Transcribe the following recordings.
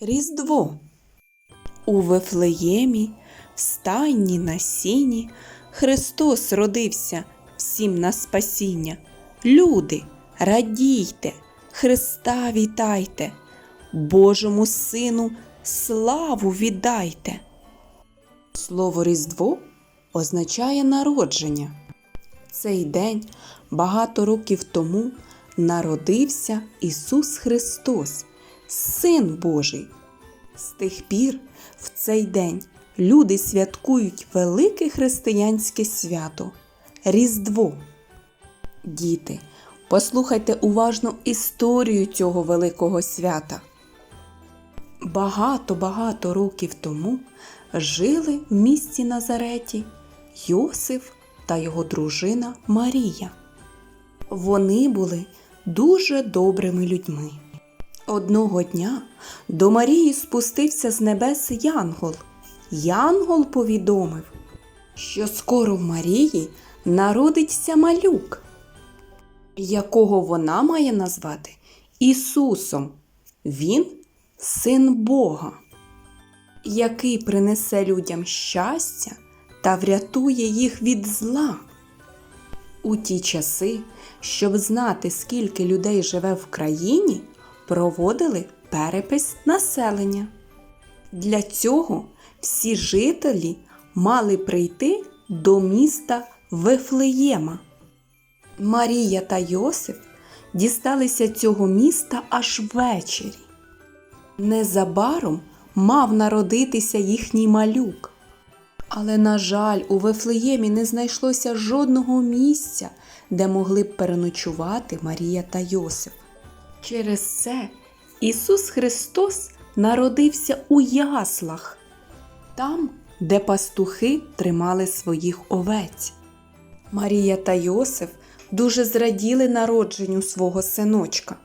Різдво. У Вифлеємі, в стайні на сіні, Христос родився всім на спасіння. Люди, радійте, Христа вітайте, Божому Сину славу віддайте. Слово Різдво означає народження. Цей день багато років тому народився Ісус Христос, Син Божий. З тих пір в цей день люди святкують велике християнське свято Різдво. Діти, послухайте уважно історію цього великого свята. Багато-багато років тому жили в місті Назареті Йосиф та його дружина Марія. Вони були дуже добрими людьми. Одного дня до Марії спустився з небес Янгол. Янгол повідомив, що скоро в Марії народиться малюк, якого вона має назвати Ісусом. Він син Бога, який принесе людям щастя та врятує їх від зла. У ті часи, щоб знати, скільки людей живе в країні, проводили перепис населення. Для цього всі жителі мали прийти до міста Вифлеєма. Марія та Йосиф дісталися цього міста аж ввечері. Незабаром мав народитися їхній малюк. Але, на жаль, у Вифлеємі не знайшлося жодного місця, де могли б переночувати Марія та Йосиф. Через це Ісус Христос народився у яслах, там, де пастухи тримали своїх овець. Марія та Йосиф дуже зраділи народженню свого синочка.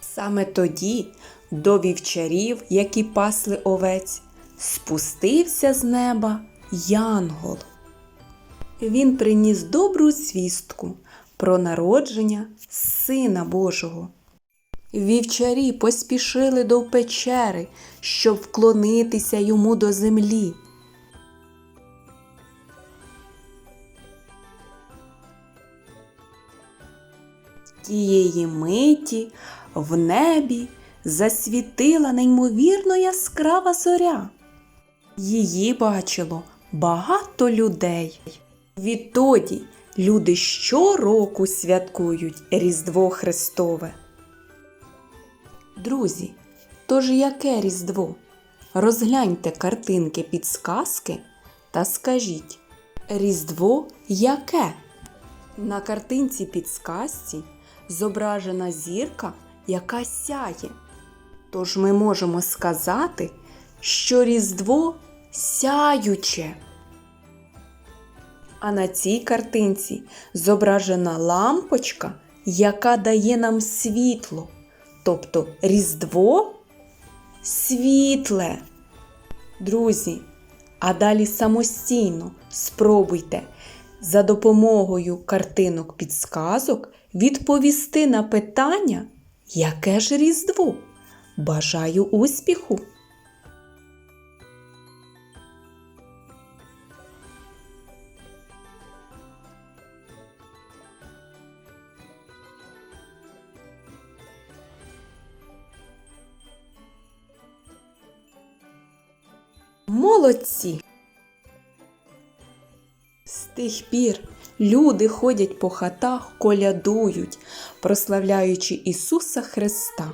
Саме тоді до вівчарів, які пасли овець, спустився з неба Янгол. Він приніс добру звістку про народження Сина Божого. Вівчарі поспішили до печери, щоб вклонитися йому до землі. Тієї миті в небі засвітила неймовірно яскрава зоря. Її бачило багато людей. Відтоді люди щороку святкують Різдво Христове. Друзі, тож яке Різдво? Розгляньте картинки підсказки та скажіть Різдво яке? На картинці підсказці зображена зірка, яка сяє. Тож ми можемо сказати, що Різдво сяюче. А на цій картинці зображена лампочка, яка дає нам світло. Тобто Різдво світле. Друзі, а далі самостійно спробуйте за допомогою картинок підсказок відповісти на питання, яке ж Різдво. Бажаю успіху! Молодці! З тих пір люди ходять по хатах, колядують, прославляючи Ісуса Христа.